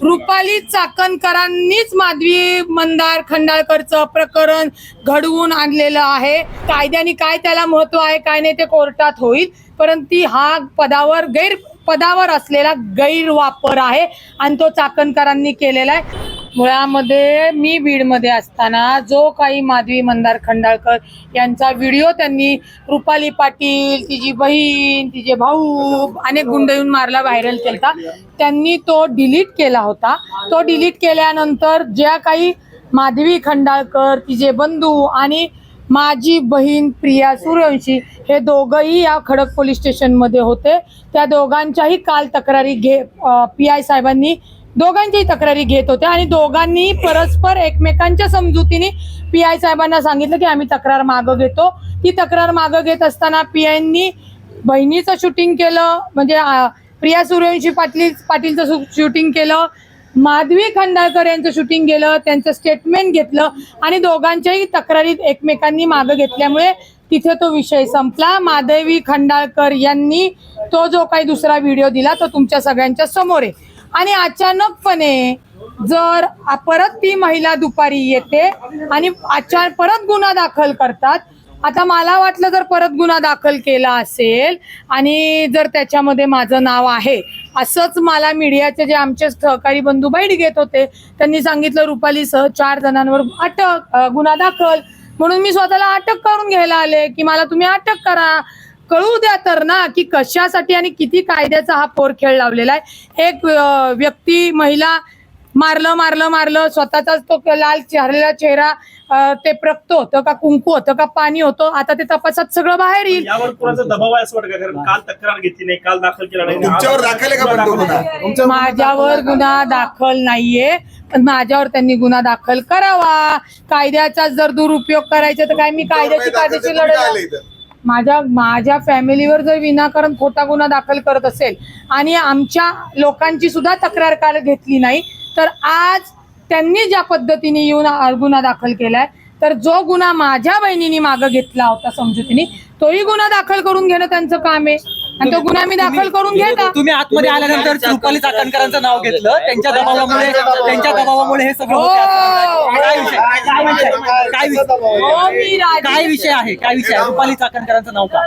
रुपाली चाकणकरांनीच माधवी मंदार खंडाळकरचं प्रकरण घडवून आणलेलं आहे. कायद्याने काय त्याला महत्त्व आहे काय नाही ते कोर्टात होईल. परंतु हा पदावर गैर पदावर असलेला गैरवापर आहे आणि तो चाकणकरांनी केलेला आहे. मुळामध्ये मी बीडमध्ये असताना जो काही माधवी मंदार खंडाळकर यांचा व्हिडिओ त्यांनी रुपाली पाटील तिची बहीण तिचे भाऊ अनेक गुंड येऊन मारला व्हायरल केला त्यांनी तो डिलीट केला होता. तो डिलीट केल्यानंतर ज्या काही माधवी खंडाळकर तिचे बंधू आणि माझी बहीण प्रिया सूर्यवंशी हे दोघंही या खडक पोलीस स्टेशनमध्ये होते. त्या दोघांच्याही काल तक्रारी घे पी आय साहेबांनी दोघांच्याही तक्रारी घेत होत्या आणि दोघांनी परस्पर एकमेकांच्या समजुतीने पी आय साहेबांना सांगितलं की आम्ही तक्रार मागं घेतो. ती तक्रार मागं घेत असताना पी आयनी बहिणीचं शूटिंग केलं म्हणजे प्रिया सूर्यवंशी पाटील पाटीलचं शूटिंग केलं माधवी खंडाळकर यांचं शूटिंग गेलं त्यांचं स्टेटमेंट घेतलं आणि दोघांच्याही तक्रारीत एकमेकांनी मागं घेतल्यामुळे तिथे तो विषय संपला. माधवी खंडाळकर यांनी तो जो काही दुसरा व्हिडिओ दिला तो तुमच्या सगळ्यांच्या समोर आहे. आणि अचानकपणे जर परत ती महिला दुपारी येते आणि अचानक परत गुन्हा दाखल करतात आता मला वाटलं जर परत गुन्हा दाखल केला असेल आणि जर त्याच्यामध्ये माझं नाव आहे असंच मला मीडियाचे जे आमचे सहकारी बंधू बैठ घेत होते त्यांनी सांगितलं रुपालीसह चार जणांवर अटक गुन्हा दाखल. म्हणून मी स्वतःला अटक करून घ्यायला आले की मला तुम्ही अटक करा. कळू द्या तर ना की कशासाठी आणि किती कायद्याचा हा पोरखेळ लावलेला आहे. एक व्यक्ती महिला मारलं मारलं मारलं स्वतःचाच तो लाल चेहऱ्याला चेहरा ते प्रक्त होतं का कुंकू होतं का पाणी होतं आता ते तपासात सगळं बाहेर येईल. यावर कोणाचा दबाव आहे असं वाटतं का? कारण काल तक्रार घेतली नाही काल दाखल केला नाही. तुमच्यावर दाखल आहे का पण तो गुन्हा? तुमच्यावर माझ्यावर गुन्हा दाखल नाहीये पण माझ्यावर त्यांनी गुन्हा दाखल करावा. कायद्याचा जर दुरुपयोग करायचा तर काय मी कायद्याची कायद्याची लढाई? माझ्या माझ्या फॅमिलीवर जर विनाकारण खोटा गुन्हा दाखल करत असेल आणि आमच्या लोकांची सुद्धा तक्रार काल घेतली नाही तर आज त्यांनी ज्या पद्धतीने येऊन गुन्हा दाखल केलाय तर जो गुन्हा माझ्या बहिणीने मागं घेतला होता समजुतीने तोही गुन्हा दाखल करून घेणं त्यांचं काम आहे. आणि तो गुन्हा मी दाखल करून घेता. तुम्ही आतमध्ये आल्यानंतर रुपाली चाकणकरांचं नाव घेतलं. त्यांच्या दबावामुळे त्यांच्या दबावामुळे हे सगळं हो. होतं. काय विषय? काय विषय? काय विषय? मी राजी- काय विषय आहे? काय विषय आहे? रुपाली चाकणकरांचं नाव का?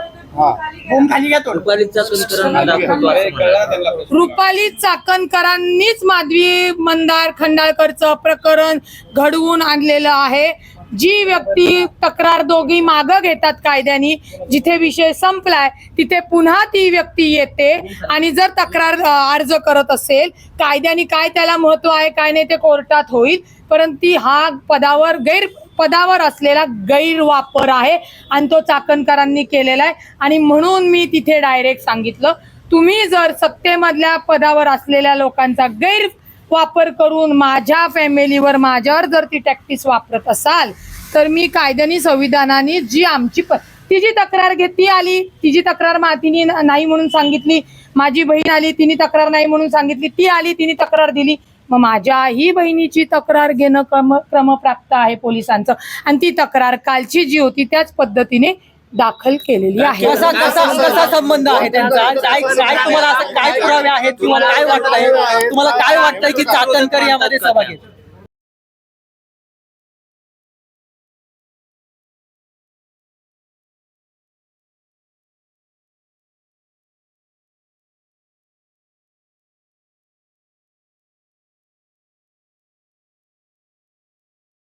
रुपाली चाकणकरांनीच माधवी मंदार खंडाळकरचं प्रकरण घडवून आणलेलं आहे. जी व्यक्ती तक्रार दोघी मागं घेतात कायद्याने जिथे विषय संपलाय तिथे पुन्हा ती व्यक्ती येते आणि जर तक्रार अर्ज करत असेल कायद्याने काय त्याला महत्त्व आहे काय नाही ते कोर्टात होईल परंतु हा पदावर गैर पदावर असलेला गैरवापर आहे आणि तो चाकणकरांनी केलेला आहे. आणि म्हणून मी तिथे डायरेक्ट सांगितलं तुम्ही जर सत्तेमधल्या पदावर असलेल्या लोकांचा गैर वापर करून माझ्या फॅमिलीवर माझ्यावर जर ती टॅक्टिस वापरत असाल तर मी कायद्याने संविधानाने जी आमची प ती जी तक्रार घेत ती आली तिची तक्रार मा तिने नाही म्हणून सांगितली माझी बहीण आली तिने तक्रार नाही म्हणून सांगितली ती आली तिने तक्रार दिली मग माझ्याही बहिणीची तक्रार घेणं क्रम क्रमप्राप्त आहे पोलिसांचं. आणि ती तक्रार कालची जी होती त्याच पद्धतीने दाखल केलेली आहे. कसा कसा कसा संबंध आहे त्यांचा? काय काय तुम्हाला असं काय पुरावे आहेत? तुम्हाला काय वाटतंय? तुम्हाला काय वाटतंय की चाकणकर यामध्ये सहभाग